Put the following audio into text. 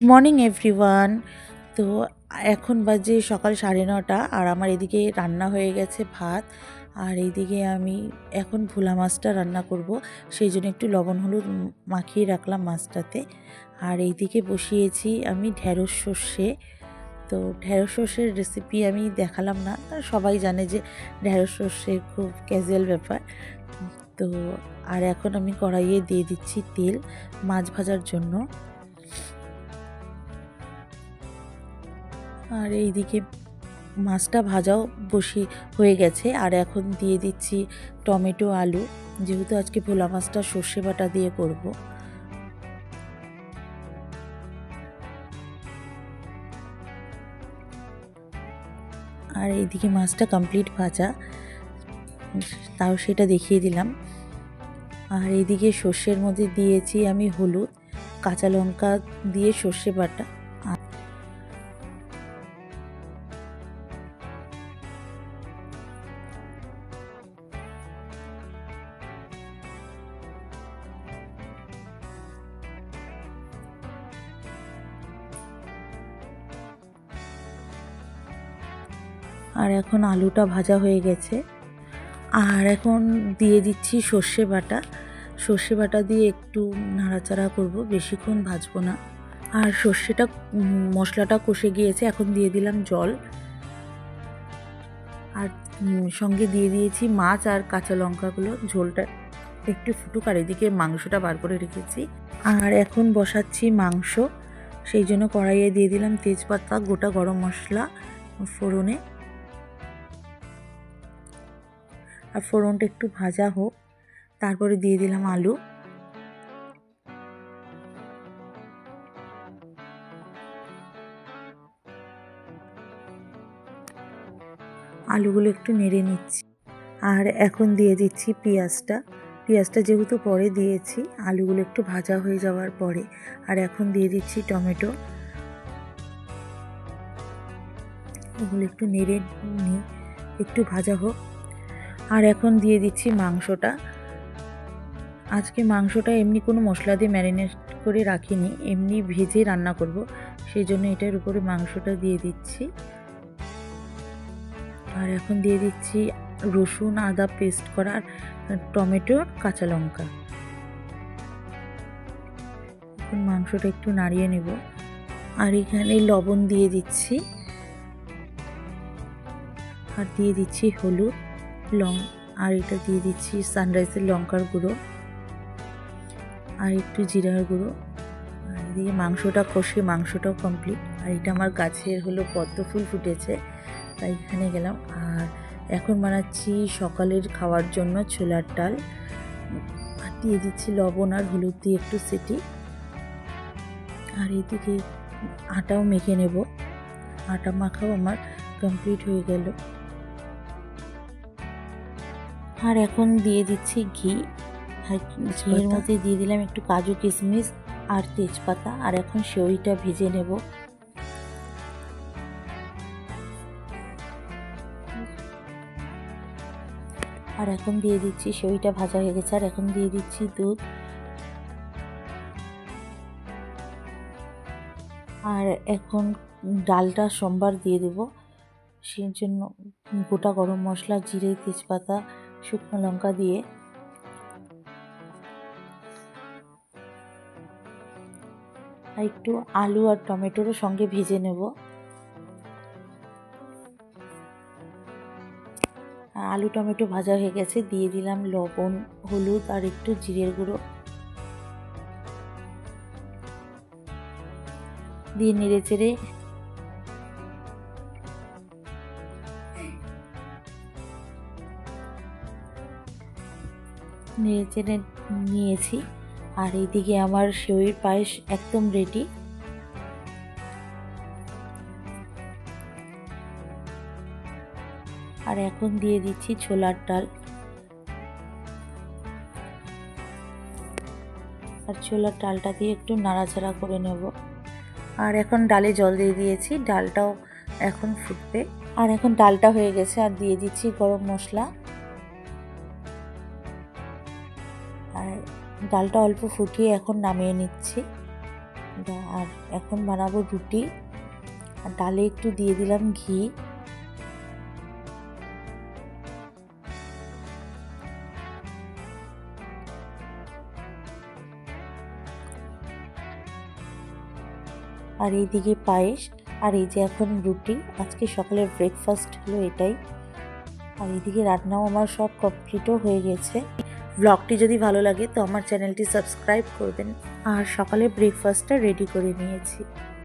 Morning, everyone. তো এখন বাজে সকাল সাড়ে নটা আর আমার এদিকে রান্না হয়ে গেছে ভাত। আর এইদিকে আমি এখন ভোলা মাছটা রান্না করব। সেই জন্য একটু লবণ হলুদ মাখিয়ে রাখলাম মাছটাতে। আর এইদিকে বসিয়েছি আমি ঢ্যাঁড়স সর্ষে। তো ঢ্যাঁড়স সর্ষের রেসিপি আমি দেখালাম না। সবাই জানে যে ঢ্যাঁড়স সর্ষে খুব ক্যাজুয়াল ব্যাপার। তো আর এখন আমি কড়াইয়ে দিয়ে দিচ্ছি তেল মাছ ভাজার জন্য। আর এইদিকে মাছটা ভাজাও বসি হয়ে গেছে। আর এখন দিয়ে দিচ্ছি টমেটো, আলু। যেহেতু আজকে ভোলা মাছটা সর্ষে বাটা দিয়ে করব। আর এইদিকে মাছটা কমপ্লিট ভাজা। তাও সেটা দেখিয়ে দিলাম। আর এইদিকে সর্ষের মধ্যে দিয়েছি আমি হলুদ, কাঁচা লঙ্কা দিয়ে সর্ষে বাটা। আর এখন আলুটা ভাজা হয়ে গেছে। আর এখন দিয়ে দিচ্ছি সর্ষে বাটা। সর্ষে বাটা দিয়ে একটু নাড়াচাড়া করব, বেশিক্ষণ ভাজবো না। আর সর্ষেটা মশলাটা কষে গিয়েছে, এখন দিয়ে দিলাম জল। আর সঙ্গে দিয়ে দিয়েছি মাছ আর কাঁচা লঙ্কাগুলো। ঝোলটা একটু ফুটুক, আর এদিকে মাংসটা বার করে রেখেছি। আর এখন বসাচ্ছি মাংস। সেই জন্য কড়াইয়ে দিয়ে দিলাম তেজপাতা, গোটা গরম মশলা ফোড়নে। আর ফোড়নটা একটু ভাজা হোক, তারপরে দিয়ে দিলাম আলু। আলুগুলো একটু নেড়ে নিচ্ছি। আর এখন দিয়ে দিচ্ছি পেঁয়াজটা। পেঁয়াজটা যেহেতু পরে দিয়েছি, আলুগুলো একটু ভাজা হয়ে যাওয়ার পরে। আর এখন দিয়ে দিচ্ছি টমেটো। এগুলো একটু নেড়ে নিই একটু ভাজা হোক। আর এখন দিয়ে দিচ্ছি মাংসটা। আজকে মাংসটা এমনি কোনো মশলা দিয়ে ম্যারিনেট করে রাখিনি, এমনি ভেজে রান্না করব। সেই জন্য এটার উপরে মাংসটা দিয়ে দিচ্ছি। আর এখন দিয়ে দিচ্ছি রসুন, আদা পেস্ট করার টমেটো, কাঁচা লঙ্কা। এখন মাংসটা একটু নাড়িয়ে নেব। আর এখানে লবণ দিয়ে দিচ্ছি। আর দিয়ে দিচ্ছি হলুদ। লং, আর এটা দিয়ে দিচ্ছি সানরাইজের লঙ্কার গুঁড়ো, আর একটু জিরার গুঁড়ো। আর এদিকে মাংসটা কষে, মাংসটাও কমপ্লিট আর এটা আমার গাছের হলো পদ্ম ফুল ফুটেছে, তাই এখানে গেলাম। আর এখন বানাচ্ছি সকালের খাওয়ার জন্য ছোলার ডাল। আর দিয়ে দিচ্ছি লবণ আর হলুদ দিয়ে একটু সেটি। আর এদিকে আটাও মেখে নেব। আটা মাখাও আমার কমপ্লিট হয়ে গেল। আর এখন দিয়ে দিচ্ছি ঘি। আর ঘিয়ের মধ্যে দিয়ে দিলাম একটু কাজু কিশমিশ আর তেজপাতা। আর এখন সেওইটা ভেজে নেব। আর এখন দিয়ে দিচ্ছি সেওইটা ভাজা হয়ে গেছে। আর এখন দিয়ে দিচ্ছি দুধ। আর এখন ডালটা সোমবার দিয়ে দেব। সেই জন্য গোটা গরম মশলা জিরে তেজপাতা শুকনো লঙ্কা দিয়ে আর একটু আলু আর টমেটোরও সঙ্গে ভেজে নেব। আলু টমেটো ভাজা হয়ে গেছে, দিয়ে দিলাম লবণ, হলুদ আর একটু জিরের গুঁড়ো। দিয়ে নেড়ে চেড়ে নেড়ে চেড়ে নিয়েছি। আর এইদিকে আমার সেউইর পায়েস একদম রেডি আর এখন দিয়ে দিচ্ছি ছোলার ডাল। আর ছোলার ডালটা দিয়ে একটু নাড়াচাড়া করে নেব। আর এখন ডালে জল দিয়ে দিয়েছি, ডালটাও এখন ফুটবে। আর এখন ডালটা হয়ে গেছে, আর দিয়ে দিচ্ছি গরম মশলা। ডালটা অল্প ফুটিয়ে এখন নামিয়ে নিচ্ছি। আর এখন বানাবো রুটি আর ডালে একটু দিয়ে দিলাম ঘি। আর এইদিকে পায়েস, আর এই যে এখন রুটি। আজকে সকালের ব্রেকফাস্ট হলো এটাই। আর এইদিকে রান্নাও আমার সব কমপ্লিটও হয়ে গেছে। ব্লগটি যদি ভালো লাগে তো আমার চ্যানেলটি সাবস্ক্রাইব করবেন। আর সকালে ব্রেকফাস্টটা রেডি করে নিয়েছি।